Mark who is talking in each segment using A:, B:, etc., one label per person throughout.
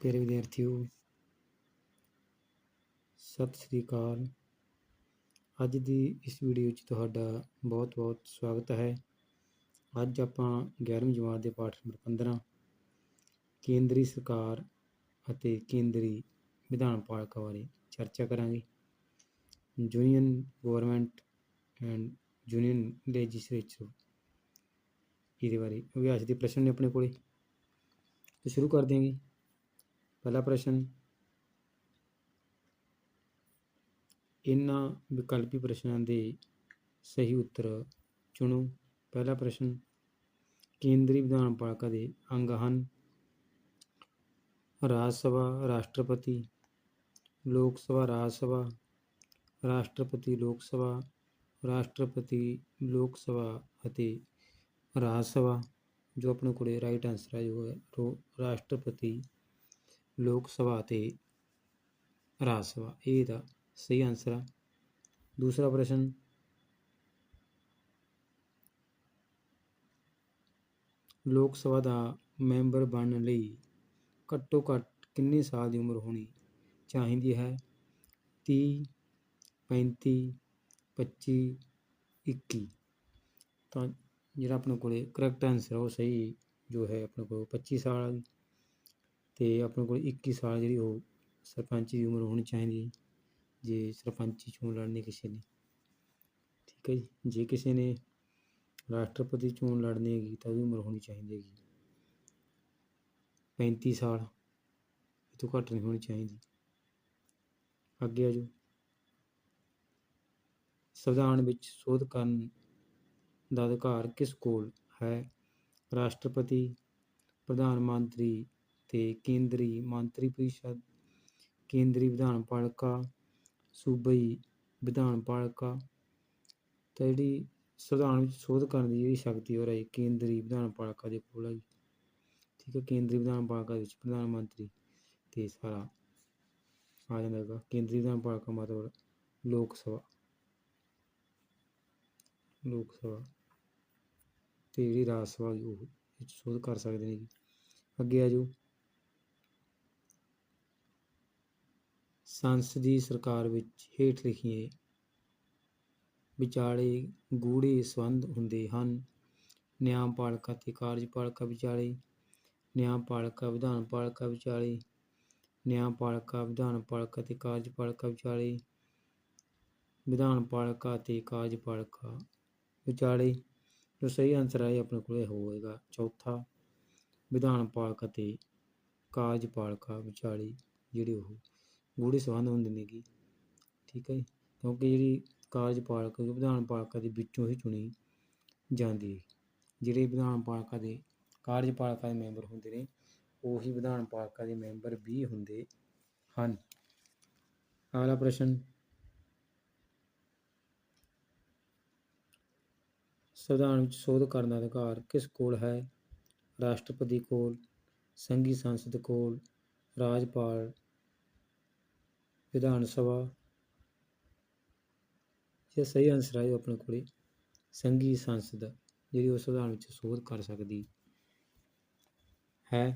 A: ਪਿਆਰੇ ਵਿਦਿਆਰਥੀਓ ਸਤਿ ਸ੍ਰੀ ਅਕਾਲ। ਅੱਜ ਦੀ ਇਸ ਵੀਡੀਓ 'ਚ ਤੁਹਾਡਾ ਬਹੁਤ-ਬਹੁਤ ਸਵਾਗਤ ਹੈ। ਅੱਜ ਆਪਾਂ 11ਵੀਂ ਜਮਾਤ ਦੇ ਪਾਠ ਨੰਬਰ 15 ਕੇਂਦਰੀ ਸਰਕਾਰ ਅਤੇ ਕੇਂਦਰੀ ਵਿਧਾਨ ਪਾਲਿਕਾ ਬਾਰੇ ਚਰਚਾ ਕਰਾਂਗੇ। Union government and union legislature ਇਹਦੇ ਬਾਰੇ ਅਭਿਆਸ ਦੇ ਪ੍ਰਸ਼ਨ ਨੇ ਆਪਣੇ ਕੋਲੇ। ਤੇ ਸ਼ੁਰੂ ਕਰ ਦਿਆਂਗੇ ਪਹਿਲਾ ਪ੍ਰਸ਼ਨ, ਇਹਨਾਂ ਵਿਕਲਪੀ ਪ੍ਰਸ਼ਨਾਂ ਦੇ ਸਹੀ ਉੱਤਰ ਚੁਣੋ। ਪਹਿਲਾ ਪ੍ਰਸ਼ਨ, ਕੇਂਦਰੀ ਵਿਧਾਨ ਪਾਲਿਕਾ ਦੇ ਅੰਗ ਹਨ। ਰਾਜ ਸਭਾ ਰਾਸ਼ਟਰਪਤੀ, ਲੋਕ ਸਭਾ ਰਾਜ ਸਭਾ, ਰਾਸ਼ਟਰਪਤੀ ਲੋਕ ਸਭਾ, ਰਾਸ਼ਟਰਪਤੀ ਲੋਕ ਸਭਾ ਅਤੇ ਰਾਜ ਸਭਾ। ਜੋ ਆਪਣੇ ਕੋਲੇ ਰਾਈਟ ਆਨਸਰ ਹੈ ਜੋ ਹੈ ਰੋ ਰਾਸ਼ਟਰਪਤੀ ਲੋਕ ਸਭਾ ਅਤੇ ਰਾਜ ਸਭਾ। ਇਹ ਦਾ ਸਹੀ ਆਨਸਰ ਆ। ਦੂਸਰਾ ਪ੍ਰਸ਼ਨ, ਲੋਕ ਸਭਾ ਦਾ ਮੈਂਬਰ ਬਣਨ ਲਈ ਘੱਟੋ ਘੱਟ ਕਿੰਨੇ ਸਾਲ ਦੀ ਉਮਰ ਹੋਣੀ ਚਾਹੀਦੀ ਹੈ? 30 35 25 21 ਤਾਂ ਜਿਹੜਾ ਆਪਣੇ ਕੋਲੇ ਕਰੈਕਟ ਆਨਸਰ ਉਹ ਸਹੀ ਜੋ ਹੈ, ਆਪਣੇ ਕੋਲ 25 ਸਾਲ ਅਤੇ ਆਪਣੇ ਕੋਲ 21 ਸਾਲ ਜਿਹੜੀ ਉਹ ਸਰਪੰਚ ਦੀ ਉਮਰ ਹੋਣੀ ਚਾਹੀਦੀ ਹੈ। ਜੇ ਸਰਪੰਚੀ ਚੋਣ ਲੜਨੀ ਕਿਸੇ ਨੇ, ਠੀਕ ਹੈ ਜੀ। ਜੇ ਕਿਸੇ ਨੇ ਰਾਸ਼ਟਰਪਤੀ ਚੋਣ ਲੜਨੀ ਹੈਗੀ ਤਾਂ ਉਹਦੀ ਉਮਰ ਹੋਣੀ ਚਾਹੀਦੀ ਹੈਗੀ। 35 ਸਾਲ, ਇਹ ਤੋਂ ਘੱਟ ਨਹੀਂ ਹੋਣੀ ਚਾਹੀਦੀ। ਅੱਗੇ ਆ ਜਾਓ। ਸੰਵਿਧਾਨ ਵਿੱਚ ਸੋਧ ਕਰਨ ਦਾ ਅਧਿਕਾਰ ਕਿਸ ਕੋਲ ਹੈ? ਰਾਸ਼ਟਰਪਤੀ, ਪ੍ਰਧਾਨ ਮੰਤਰੀ ਤੇ ਕੇਂਦਰੀ ਮੰਤਰੀ ਪਰਿਸ਼ਦ, ਕੇਂਦਰੀ ਵਿਧਾਨ ਪਾਲਿਕਾ, ਸੂਬਾਈ ਵਿਧਾਨ ਪਾਲਿਕਾ, ਤਾਂ ਜਿਹੜੀ ਸੰਵਿਧਾਨ ਵਿੱਚ ਸੋਧ ਕਰਨ ਦੀ ਜਿਹੜੀ ਸ਼ਕਤੀ ਉਹ ਰਹੀ, ਕੇਂਦਰੀ ਵਿਧਾਨ ਪਾਲਿਕਾ ਦੇ ਕੋਲ ਹੈ ਠੀਕ ਹੈ ਕੇਂਦਰੀ ਵਿਧਾਨ ਪਾਲਿਕਾ ਵਿੱਚ ਪ੍ਰਧਾਨ ਮੰਤਰੀ ਤੇ ਸਾਰਾ ਆ ਜਾਂਦਾ ਹੈਗਾ, ਕੇਂਦਰੀ ਵਿਧਾਨ ਪਾਲਿਕਾ ਮਤਲਬ ਲੋਕ ਸਭਾ। ਲੋਕ ਸਭਾ ਤੇ ਜਿਹੜੀ ਰਾਜ ਸਭਾ ਉਹ ਸੋਧ ਕਰ ਸਕਦੇ ਨੇ ਜੀ। ਅੱਗੇ ਆ ਜਾਓ। ਸੰਸਦੀ ਸਰਕਾਰ ਵਿੱਚ ਹੇਠ ਲਿਖੀਏ ਵਿਚਾਲੇ ਗੂੜੇ ਸੰਬੰਧ ਹੁੰਦੇ ਹਨ। ਨਿਆਂਪਾਲਿਕਾ ਤੇ ਕਾਰਜਪਾਲਿਕਾ ਵਿਚਾਲੇ ਨਿਆਂਪਾਲਿਕਾ ਵਿਧਾਨ ਪਾਲਿਕਾ ਵਿਚਾਲੇ ਨਿਆਂਪਾਲਿਕਾ ਵਿਧਾਨ ਪਾਲਿਕਾ ਤੇ ਕਾਰਜਪਾਲਿਕਾ ਵਿਚਾਲੇ, ਵਿਧਾਨ ਪਾਲਿਕਾ ਤੇ ਕਾਰਜਪਾਲਿਕਾ ਵਿਚਾਲੇ। ਜੋ ਸਹੀ ਆਨਸਰ ਹੈ ਆਪਣੇ ਕੋਲੇ ਹੋਵੇਗਾ ਚੌਥਾ, ਵਿਧਾਨ ਪਾਲਿਕਾ ਤੇ ਕਾਰਜਪਾਲਿਕਾ ਵਿਚਾਲੇ ਜਿਹੜੇ ਉਹ ਗੂੜੇ ਸੰਬੰਧ ਹੁੰਦੇ ਨੇਗੇ ਠੀਕ ਹੈ ਕਿਉਂਕਿ ਜਿਹੜੀ ਕਾਰਜਪਾਲਿਕਾ ਵਿਧਾਨ ਪਾਲਿਕਾ ਦੇ ਵਿੱਚੋਂ ਹੀ ਚੁਣੀ ਜਾਂਦੀ ਹੈ ਜਿਹੜੇ ਵਿਧਾਨ ਪਾਲਿਕਾ ਦੇ ਕਾਰਜਪਾਲਿਕਾ ਦੇ ਮੈਂਬਰ ਹੁੰਦੇ ਨੇ, ਉਹੀ ਵਿਧਾਨ ਪਾਲਿਕਾ ਦੇ ਮੈਂਬਰ ਵੀ ਹੁੰਦੇ ਹਨ। ਅਗਲਾ ਪ੍ਰਸ਼ਨ। ਸੰਵਿਧਾਨ ਵਿੱਚ ਸੋਧ ਕਰਨ ਦਾ ਅਧਿਕਾਰ ਕਿਸ ਕੋਲ ਹੈ? ਰਾਸ਼ਟਰਪਤੀ ਕੋਲ, ਸੰਘੀ ਸੰਸਦ ਕੋਲ, ਰਾਜਪਾਲ ਵਿਧਾਨ ਸਭਾ ਇਹ ਸਹੀ ਆਨਸਰ ਹੈ ਆਪਣੇ ਕੋਲੇ, ਸੰਘੀ ਸੰਸਦ ਜਿਹੜੀ ਉਸ ਸੰਵਿਧਾਨ ਵਿੱਚ ਸੋਧ ਕਰ ਸਕਦੀ ਹੈ।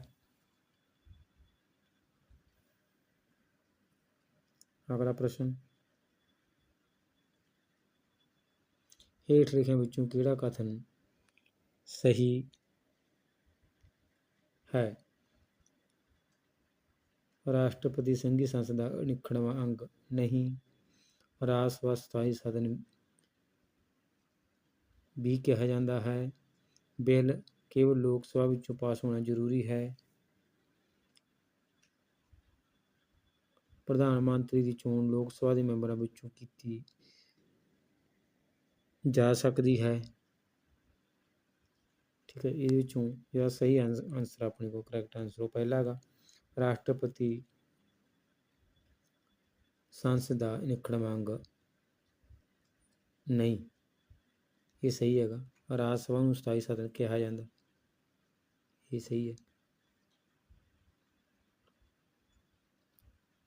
A: ਅਗਲਾ ਪ੍ਰਸ਼ਨ, ਹੇਠ ਲਿਖਿਆਂ ਵਿੱਚੋਂ ਕਿਹੜਾ ਕਥਨ ਸਹੀ ਹੈ? ਰਾਸ਼ਟਰਪਤੀ ਸੰਘੀ ਸੰਸਦ ਦਾ ਅਨਿੱਖੜਵਾਂ ਅੰਗ ਨਹੀਂ। ਰਾਜ ਸਭਾ ਸਥਾਈ ਸਦਨ ਵੀ ਕਿਹਾ ਜਾਂਦਾ ਹੈ। ਬਿੱਲ ਕੇਵਲ ਲੋਕ ਸਭਾ ਵਿੱਚੋਂ ਪਾਸ ਹੋਣਾ ਜ਼ਰੂਰੀ ਹੈ। ਪ੍ਰਧਾਨ ਮੰਤਰੀ ਦੀ ਚੋਣ ਲੋਕ ਸਭਾ ਦੇ ਮੈਂਬਰਾਂ ਵਿੱਚੋਂ ਕੀਤੀ ਜਾ ਸਕਦੀ ਹੈ। ਠੀਕ ਹੈ, ਇਹਦੇ ਵਿੱਚੋਂ ਜਿਹੜਾ ਸਹੀ ਆਨਸਰ ਆਪਣੇ ਕੋਲ ਕਰੈਕਟ ਆਨਸਰ ਉਹ ਪਹਿਲਾ ਹੈਗਾ। ਰਾਸ਼ਟਰਪਤੀ ਸੰਸਦ ਦਾ ਨਿਖੜਵਾਂ ਅੰਗ ਨਹੀਂ, ਇਹ ਸਹੀ ਹੈਗਾ। ਰਾਜ ਸਭਾ ਨੂੰ ਸਥਾਈ ਸਦਨ ਕਿਹਾ ਜਾਂਦਾ। ਇਹ ਸਹੀ ਹੈ।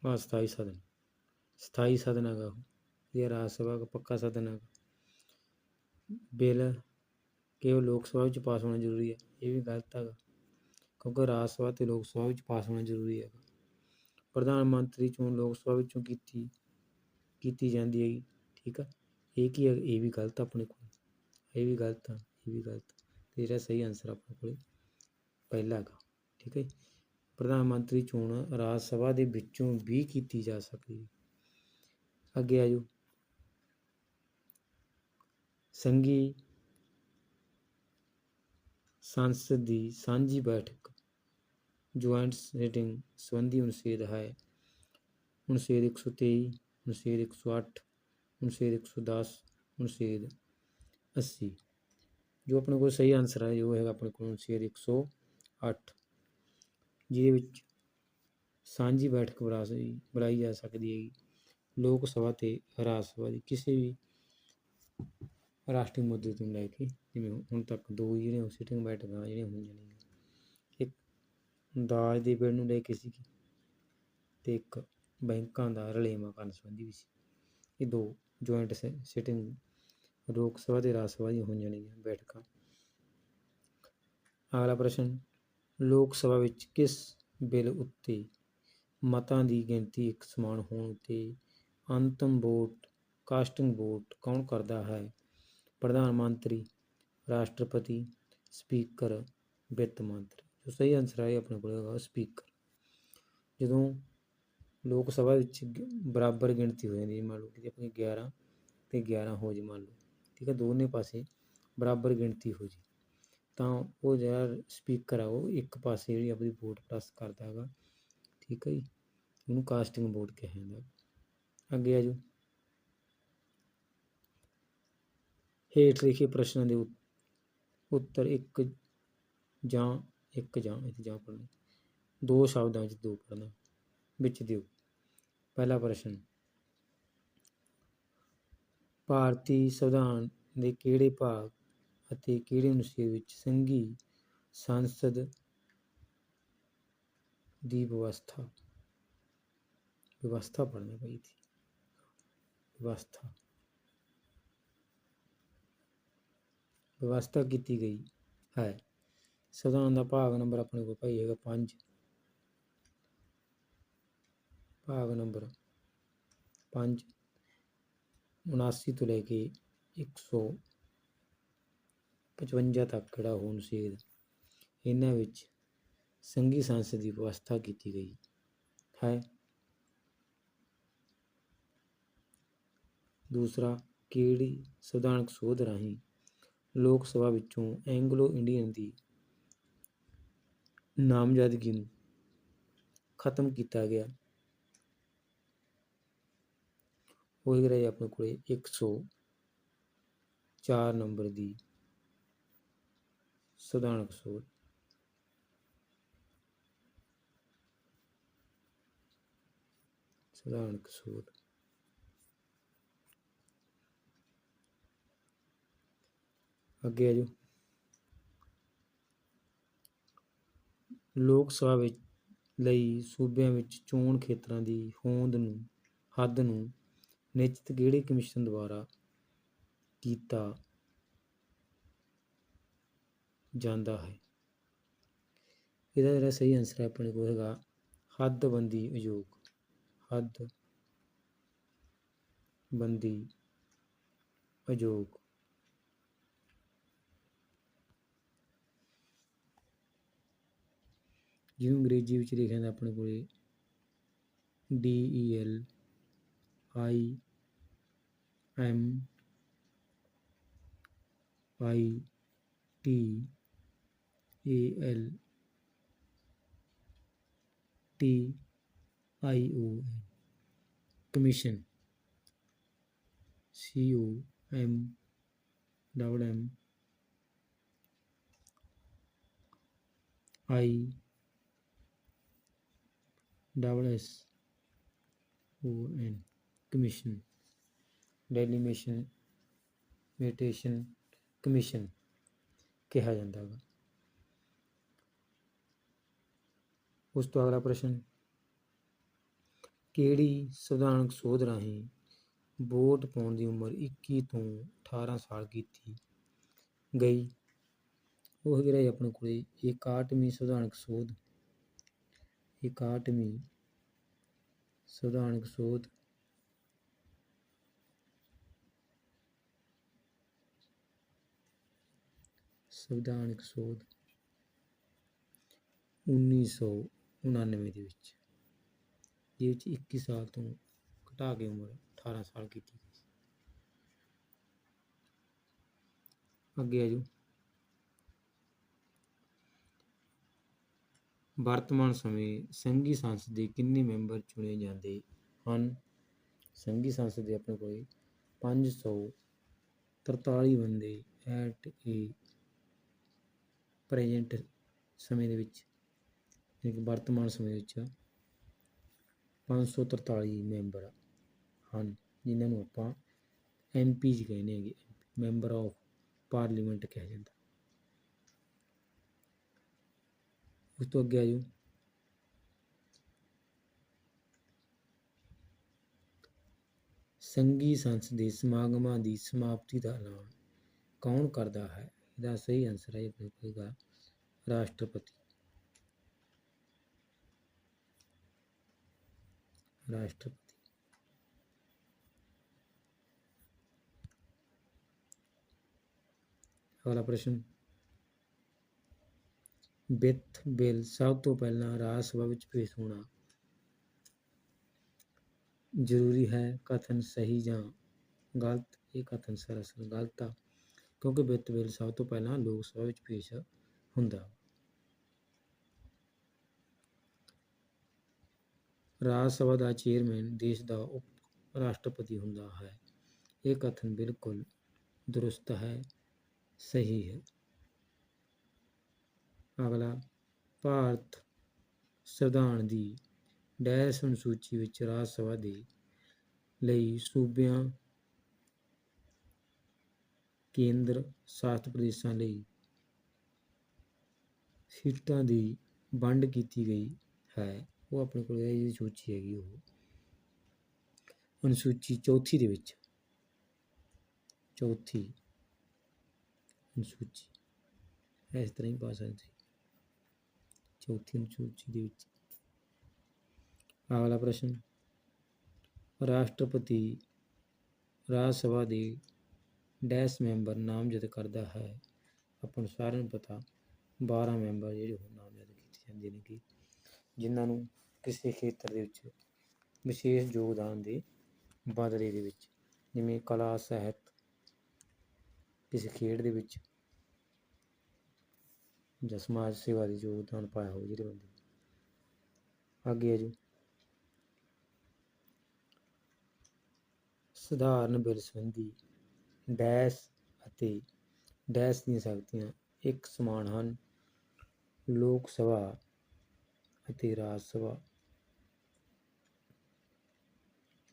A: ਆ ਸਥਾਈ ਸਦਨ ਸਥਾਈ ਸਦਨ ਹੈਗਾ ਉਹ ਇਹ ਰਾਜ ਸਭਾ ਦਾ ਪੱਕਾ ਸਦਨ ਹੈਗਾ ਬਿੱਲ ਕੇਵਲ ਲੋਕ ਸਭਾ ਵਿੱਚ ਪਾਸ ਹੋਣਾ ਜ਼ਰੂਰੀ ਹੈ। ਇਹ ਵੀ ਗਲਤ ਹੈਗਾ। ਕਿਉਂਕਿ ਰਾਜ ਸਭਾ ਤੇ ਲੋਕ ਸਭਾ ਵਿੱਚ ਪਾਸ ਹੋਣਾ ਜ਼ਰੂਰੀ ਹੈਗਾ। ਪ੍ਰਧਾਨ ਮੰਤਰੀ ਚੋਣ ਲੋਕ ਸਭਾ ਵਿੱਚੋਂ ਕੀਤੀ ਕੀਤੀ ਜਾਂਦੀ ਹੈ ਠੀਕ ਆ? ਇਹ ਕੀ ਹੈ? ਇਹ ਵੀ ਗਲਤ ਆ ਆਪਣੇ ਕੋਲ। ਇਹ ਵੀ ਗਲਤ ਆ, ਇਹ ਵੀ ਗਲਤ ਤੇ ਜਿਹੜਾ ਸਹੀ ਆਨਸਰ ਆਪਣੇ ਕੋਲ, ਪਹਿਲਾ ਹੈਗਾ, ਠੀਕ ਹੈ ਪ੍ਰਧਾਨ ਮੰਤਰੀ ਚੋਣ ਰਾਜ ਸਭਾ ਦੇ ਵਿੱਚੋਂ ਵੀ ਕੀਤੀ ਜਾ ਸਕਦੀ ਹੈ। ਅੱਗੇ ਆ ਜਾਓ। ਸੰਘੀ ਸੰਸਦ ਦੀ ਸਾਂਝੀ ਬੈਠਕ ਜੁਆਇੰਟ ਸਿਟਿੰਗ ਸੰਬੰਧੀ ਅਨੁਛੇਦ ਹੈ। ਅਨੁਛੇਦ 123 ਅਨੁਛੇਦ 108 ਅਨੁਛੇਦ 110 ਅਨੁਛੇਦ 80 ਜੋ ਆਪਣੇ ਕੋਲ ਸਹੀ ਆਨਸਰ ਹੈ, ਜੋ ਹੈਗਾ ਆਪਣੇ ਕੋਲ ਅਨੁਛੇਦ 108 ਜਿਹਦੇ ਵਿੱਚ ਸਾਂਝੀ ਬੈਠਕ ਬੁਲਾ ਸਕੀ ਬੁਲਾਈ ਜਾ ਸਕਦੀ ਹੈ ਲੋਕ ਸਭਾ ਤੇ ਰਾਜ ਸਭਾ ਦੀ ਕਿਸੇ ਵੀ ਰਾਸ਼ਟਰੀ ਮੁੱਦੇ ਤੋਂ ਲੈ ਕੇ, ਜਿਵੇਂ ਹੁਣ ਤੱਕ ਦੋ ਜਿਹੜੀਆਂ ਸਿਟਿੰਗ ਬੈਠਕਾਂ ਜਿਹੜੀਆਂ ਹੋਈਆਂ ਨੇ ਦਾਜ ਦੇ ਬਿੱਲ ਨੂੰ ਲੈ ਕੇ ਸੀ ਤੇ ਇੱਕ ਬੈਂਕਾਂ ਦਾ ਰਲੇਵਾਂ ਕਰਨ ਸੰਬੰਧੀ ਵੀ ਸੀ। ਇਹ ਦੋ ਜੁਆਇੰਟ ਸਿਟਿੰਗ ਲੋਕ ਸਭਾ ਤੇ ਰਾਜ ਸਭਾ ਦੀਆਂ ਹੋਈਆਂ ਨੇ ਬੈਠਕਾਂ। ਅਗਲਾ ਪ੍ਰਸ਼ਨ, ਲੋਕ ਸਭਾ ਵਿੱਚ ਕਿਸ ਬਿੱਲ ਉੱਤੇ ਮਤਾਂ ਦੀ ਗਿਣਤੀ ਇੱਕ ਸਮਾਨ ਹੋਣ 'ਤੇ ਅੰਤਮ ਵੋਟ, ਕਾਸਟਿੰਗ ਵੋਟ ਕੌਣ ਕਰਦਾ ਹੈ? ਪ੍ਰਧਾਨ ਮੰਤਰੀ, ਰਾਸ਼ਟਰਪਤੀ, ਸਪੀਕਰ, ਵਿੱਤ ਮੰਤਰੀ। ਜੋ ਸਹੀ ਆਨਸਰ ਆਏ ਆਪਣੇ ਕੋਲ ਹੈਗਾ ਸਪੀਕਰ ਜਦੋਂ ਲੋਕ ਸਭਾ ਵਿੱਚ ਬਰਾਬਰ ਗਿਣਤੀ ਹੋ ਜਾਂਦੀ ਹੈ, ਮੰਨ ਲਓ ਕਿ ਆਪਣੀ 11 ਤੇ 11 ਹੋ ਜੇ ਮੰਨ ਲਓ, ਠੀਕ ਹੈ, ਦੋਨੇ ਪਾਸੇ ਬਰਾਬਰ ਗਿਣਤੀ ਹੋ ਜੇ, ਤਾਂ ਉਹ ਜਿਹੜਾ ਸਪੀਕਰ ਆ ਉਹ ਇੱਕ ਪਾਸੇ ਜਿਹੜੀ ਆਪਣੀ ਵੋਟ ਪਲੱਸ ਕਰਦਾ ਹੈਗਾ, ਠੀਕ ਹੈ ਜੀ, ਉਹਨੂੰ ਕਾਸਟਿੰਗ ਵੋਟ ਕਿਹਾ ਜਾਂਦਾ ਅੱਗੇ ਆ ਜਾਓ। ਹੇਠ ਲਿਖੇ ਪ੍ਰਸ਼ਨਾਂ ਦੇ ਉੱਤਰ ਇੱਕ ਜਾਂ ਇੱਕ ਜਾਂ ਇੱਥੇ ਜਾਂ ਪੜ੍ਹਨਾ ਦੋ ਸ਼ਬਦਾਂ ਵਿੱਚ ਦੋ ਪੜ੍ਹਨਾ, ਵਿੱਚ ਦਿਓ। ਪਹਿਲਾ ਪ੍ਰਸ਼ਨ, ਭਾਰਤੀ ਸੰਵਿਧਾਨ ਦੇ ਕਿਹੜੇ ਭਾਗ ਅਤੇ ਕਿਹੜੇ ਅਨੁਛੇਦ ਵਿੱਚ ਸੰਘੀ ਸੰਸਦ ਦੀ ਵਿਵਸਥਾ ਵਿਵਸਥਾ ਪੜ੍ਹਨੀ ਪਈ ਸੀ। ਵਿਵਸਥਾ ਵਿਵਸਥਾ ਕੀਤੀ ਗਈ ਹੈ। ਸੰਵਿਧਾਨ ਦਾ ਭਾਗ ਨੰਬਰ ਆਪਣੇ ਕੋਲ ਭਾਈ ਹੈਗਾ 5 ਭਾਗ ਨੰਬਰ 5 79 ਤੋਂ ਲੈ ਕੇ 155 ਤੱਕ ਜਿਹੜਾ ਹੋਣ ਅਨੁਛੇਦ ਇਹਨਾਂ ਵਿੱਚ ਸੰਘੀ ਸੰਸਦ ਦੀ ਵਿਵਸਥਾ ਕੀਤੀ ਗਈ ਹੈ। ਦੂਸਰਾ, ਕਿਹੜੀ ਸੰਵਿਧਾਨਕ ਸੋਧ ਰਾਹੀਂ ਲੋਕ ਸਭਾ ਵਿੱਚੋਂ ਐਂਗਲੋ ਇੰਡੀਅਨ ਦੀ ਨਾਮਜ਼ਦਗੀ ਨੂੰ ਖਤਮ ਕੀਤਾ ਗਿਆ। ਉਹ ਹੈਗਾ ਜੀ ਆਪਣੇ ਕੋਲੇ 104 ਨੰਬਰ ਦੀ ਸਧਾਰਨ ਸੋਧ ਸੰਵਿਧਾਨਕ ਸੋਧ ਅੱਗੇ ਆ ਜਾਓ। ਲੋਕ ਸਭਾ ਵਿੱਚ ਲਈ ਸੂਬਿਆਂ ਵਿੱਚ ਚੋਣ ਖੇਤਰਾਂ ਦੀ ਹੋਂਦ ਨੂੰ, ਹੱਦ ਨੂੰ ਨਿਸ਼ਚਿਤ ਕਿਹੜੇ ਕਮਿਸ਼ਨ ਦੁਆਰਾ ਕੀਤਾ ਜਾਂਦਾ ਹੈ? ਇਹਦਾ ਜਿਹੜਾ ਸਹੀ ਆਨਸਰ ਹੈ ਆਪਣੇ ਕੋਲ ਹੈਗਾ ਹੱਦਬੰਦੀ ਆਯੋਗ। ਹੱਦ ਬੰਦੀ ਅਯੋਗ ਜਿਹਨੂੰ ਅੰਗਰੇਜ਼ੀ ਵਿੱਚ ਲਿਖਿਆ ਜਾਂਦਾ ਆਪਣੇ ਕੋਲੇ D E L I M I T A L T I O commission C O M double M I double S O N commission delimitation mutation commission ਕਿਹਾ ਜਾਂਦਾ ਹੈ ਉਸ ਤੋਂ ਅਗਲਾ ਪ੍ਰਸ਼ਨ, ਕਿਹੜੀ ਸੰਵਿਧਾਨਕ ਸੋਧ ਰਾਹੀਂ ਵੋਟ ਪਾਉਣ ਦੀ ਉਮਰ 21 ਤੋਂ 18 ਸਾਲ ਕੀਤੀ ਗਈ? ਉਹ ਹੈਗਾ ਜੀ ਆਪਣੇ ਕੋਲੇ 61ਵੀਂ ਸੰਵਿਧਾਨਕ ਸੋਧ 61ਵੀਂ ਸੰਵਿਧਾਨਕ ਸੋਧ ਸੰਵਿਧਾਨਕ ਸੋਧ 1999 ਦੇ ਵਿੱਚ ਇਹ ਵਿੱਚ 21 ਸਾਲ ਤੋਂ ਘਟਾ ਕੇ ਉਮਰ 18 ਸਾਲ ਕੀਤੀ ਗਈ ਸੀ। ਅੱਗੇ ਆ ਵਰਤਮਾਨ ਸਮੇਂ ਸੰਘੀ ਸੰਸਦ ਦੇ ਕਿੰਨੇ ਮੈਂਬਰ ਚੁਣੇ ਜਾਂਦੇ ਹਨ? ਸੰਘੀ ਸੰਸਦ ਦੇ ਆਪਣੇ ਕੋਲ 543 ਬੰਦੇ ਐਟ ਏ ਪ੍ਰੈਜ਼ੈਂਟ ਸਮੇਂ ਦੇ ਵਿੱਚ ਇੱਕ ਵਰਤਮਾਨ ਸਮੇਂ ਵਿੱਚ 543 ਮੈਂਬਰ ਹਨ, ਜਿਨ੍ਹਾਂ ਨੂੰ ਆਪਾਂ ਐਮਪੀਜ਼ ਕਹਿੰਦੇ ਹੈਗੇ ਮੈਂਬਰ ਆਫ ਪਾਰਲੀਮੈਂਟ ਕਿਹਾ ਜਾਂਦਾ। ਉਸ ਤੋਂ ਅੱਗੇ ਆ ਜਾਓ ਸੰਘੀ ਸੰਸ ਦੇ ਸਮਾਗਮਾਂ ਦੀ ਸਮਾਪਤੀ ਦਾ ਐਲਾਨ ਕੌਣ ਕਰਦਾ ਹੈ? ਇਹਦਾ ਸਹੀ ਆਨਸਰ ਹੈ ਆਪਣੇ ਰਾਸ਼ਟਰਪਤੀ। ਰਾਸ਼ਟਰਪਤੀ। ਅਗਲਾ ਪ੍ਰਸ਼ਨ। ਵਿੱਤ ਬਿੱਲ ਸਭ ਤੋਂ ਪਹਿਲਾਂ ਰਾਜ ਸਭਾ ਵਿੱਚ ਪੇਸ਼ ਹੋਣਾ। ਜ਼ਰੂਰੀ ਹੈ ਕਥਨ ਸਹੀ ਜਾਂ ਗਲਤ, ਇਹ ਕਥਨ ਸਰਾਸਰ ਗਲਤ ਆ, ਕਿਉਂਕਿ ਵਿੱਤ ਬਿੱਲ ਸਭ ਤੋਂ ਪਹਿਲਾਂ ਲੋਕ ਸਭਾ ਵਿੱਚ ਪੇਸ਼ ਹੁੰਦਾ। ਰਾਜ ਸਭਾ ਦਾ ਚੇਅਰਮੈਨ ਦੇਸ਼ ਦਾ ਉਪ ਰਾਸ਼ਟਰਪਤੀ ਹੁੰਦਾ ਹੈ। ਇਹ ਕਥਨ ਬਿਲਕੁਲ ਦਰੁਸਤ ਹੈ, ਸਹੀ ਹੈ। ਅਗਲਾ, ਭਾਰਤ ਸੰਵਿਧਾਨ ਦੀ ਡੈਸ਼ ਅਨੁਸੂਚੀ ਵਿੱਚ ਰਾਜ ਸਭਾ ਦੇ ਲਈ ਸੂਬਿਆਂ, ਕੇਂਦਰ ਸ਼ਾਸਤ ਪ੍ਰਦੇਸ਼ਾਂ ਲਈ ਸੀਟਾਂ ਦੀ ਵੰਡ ਕੀਤੀ ਗਈ ਹੈ। ਉਹ ਆਪਣੇ ਕੋਲ ਇਹ ਸੂਚੀ ਹੈਗੀ ਉਹ। ਅਨੁਸੂਚੀ ਚੌਥੀ ਦੇ ਵਿੱਚ। ਚੌਥੀ ਅਨੁਸੂਚੀ। ਇਸ ਤਰ੍ਹਾਂ ਹੀ ਪਾ ਸਕਦੇ। ਚੌਥੀ ਅਨੁਸੂਚੀ ਦੇ ਵਿੱਚ। ਅਗਲਾ ਪ੍ਰਸ਼ਨ। ਰਾਸ਼ਟਰਪਤੀ ਰਾਜ ਸਭਾ ਦੇ ਡੈਸ਼ ਮੈਂਬਰ ਨਾਮਜ਼ਦ ਕਰਦਾ ਹੈ। ਆਪਾਂ ਨੂੰ ਸਾਰਿਆਂ ਨੂੰ ਪਤਾ 12 ਮੈਂਬਰ ਜਿਹੜੇ ਉਹ ਨਾਮਜ਼ਦ ਕੀਤੇ ਜਾਂਦੇ ਨੇ ਕਿ ਜਿਨ੍ਹਾਂ ਨੂੰ ਕਿਸੇ ਖੇਤਰ ਦੇ ਵਿੱਚ ਵਿਸ਼ੇਸ਼ ਯੋਗਦਾਨ ਦੇ ਬਦਲੇ ਦੇ ਵਿੱਚ ਜਿਵੇਂ ਕਲਾ, ਸਾਹਿਤ ਕਿਸੇ ਖੇਡ ਦੇ ਵਿੱਚ ਜਾਂ ਸਮਾਜ ਸੇਵਾ ਦੀ ਯੋਗਦਾਨ ਪਾਇਆ ਹੋਵੇ ਜਿਹੜੇ ਬੰਦੇ ਅੱਗੇ ਆ ਜੀ ਸਧਾਰਨ ਬਿੱਲ ਸੰਬੰਧੀ ਡੈਸ਼ ਅਤੇ ਡੈਸ਼ ਦੀਆਂ ਸ਼ਕਤੀਆਂ ਇੱਕ ਸਮਾਨ ਹਨ। ਲੋਕ ਸਭਾ ਅਤੇ ਰਾਜ ਸਭਾ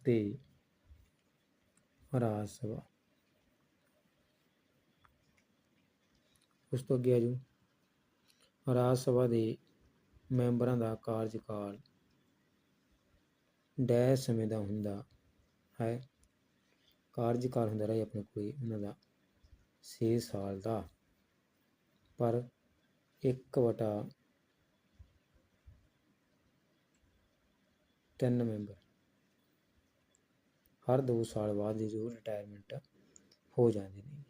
A: ਤੇ ਰਾਜ ਸਭਾ। ਉਸ ਤੋਂ ਅੱਗੇ ਆ ਜਾਓ। ਰਾਜ ਸਭਾ ਦੇ ਮੈਂਬਰਾਂ ਦਾ ਕਾਰਜਕਾਲ ਡੈ ਸਮੇਂ ਦਾ ਹੁੰਦਾ ਹੈ। ਕਾਰਜਕਾਲ ਹੁੰਦਾ ਰਿਹਾ ਆਪਣੇ ਕੋਈ ਉਹਨਾਂ ਦਾ 6 ਸਾਲ ਦਾ। ਪਰ 1 ਵਟਾ 3 ਮੈਂਬਰ। ਹਰ 2 ਸਾਲ ਬਾਅਦ ਜੋ ਰਿਟਾਇਰਮੈਂਟ ਹੋ ਜਾਂਦੇ ਨੇ।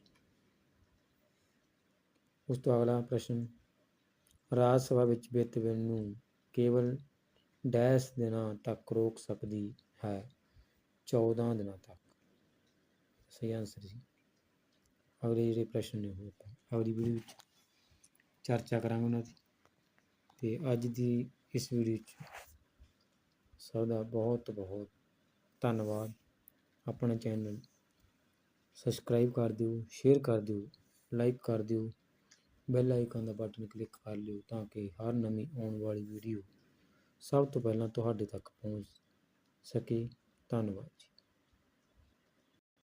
A: ਉਸ ਤੋਂ ਅਗਲਾ ਪ੍ਰਸ਼ਨ ਰਾਜ ਸਭਾ ਵਿੱਚ ਵਿੱਤ ਬਿੱਲ ਨੂੰ ਕੇਵਲ ਡੈਸ਼ ਦਿਨਾਂ ਤੱਕ ਰੋਕ ਸਕਦੀ ਹੈ 14 ਦਿਨਾਂ ਤੱਕ। ਸਹੀ ਆਨਸਰ ਜੀ। ਅਗਲੇ ਜਿਹੜੇ ਪ੍ਰਸ਼ਨ ਨੇ ਉਹ ਅਗਲੀ ਵੀਡੀਓ ਵਿੱਚ ਚਰਚਾ ਕਰਾਂਗੇ ਉਹਨਾਂ ਦੀ। ਤੇ ਅੱਜ ਦੀ ਇਸ ਵੀਡੀਓ 'ਚ ਸਭ ਦਾ ਬਹੁਤ ਬਹੁਤ ਧੰਨਵਾਦ। ਆਪਣਾ ਚੈਨਲ ਸਬਸਕ੍ਰਾਈਬ ਕਰ ਦਿਓ ਸ਼ੇਅਰ ਕਰ ਦਿਓ ਲਾਈਕ ਕਰ ਦਿਓ। ਬੈਲ ਆਈਕਨ ਦਾ ਬਟਨ ਕਲਿੱਕ ਕਰ ਲਿਓ ਤਾਂ ਕਿ ਹਰ ਨਵੀਂ ਆਉਣ ਵਾਲੀ ਵੀਡੀਓ ਸਭ ਤੋਂ ਪਹਿਲਾਂ ਤੁਹਾਡੇ ਤੱਕ ਪਹੁੰਚ ਸਕੇ। ਧੰਨਵਾਦ ਜੀ।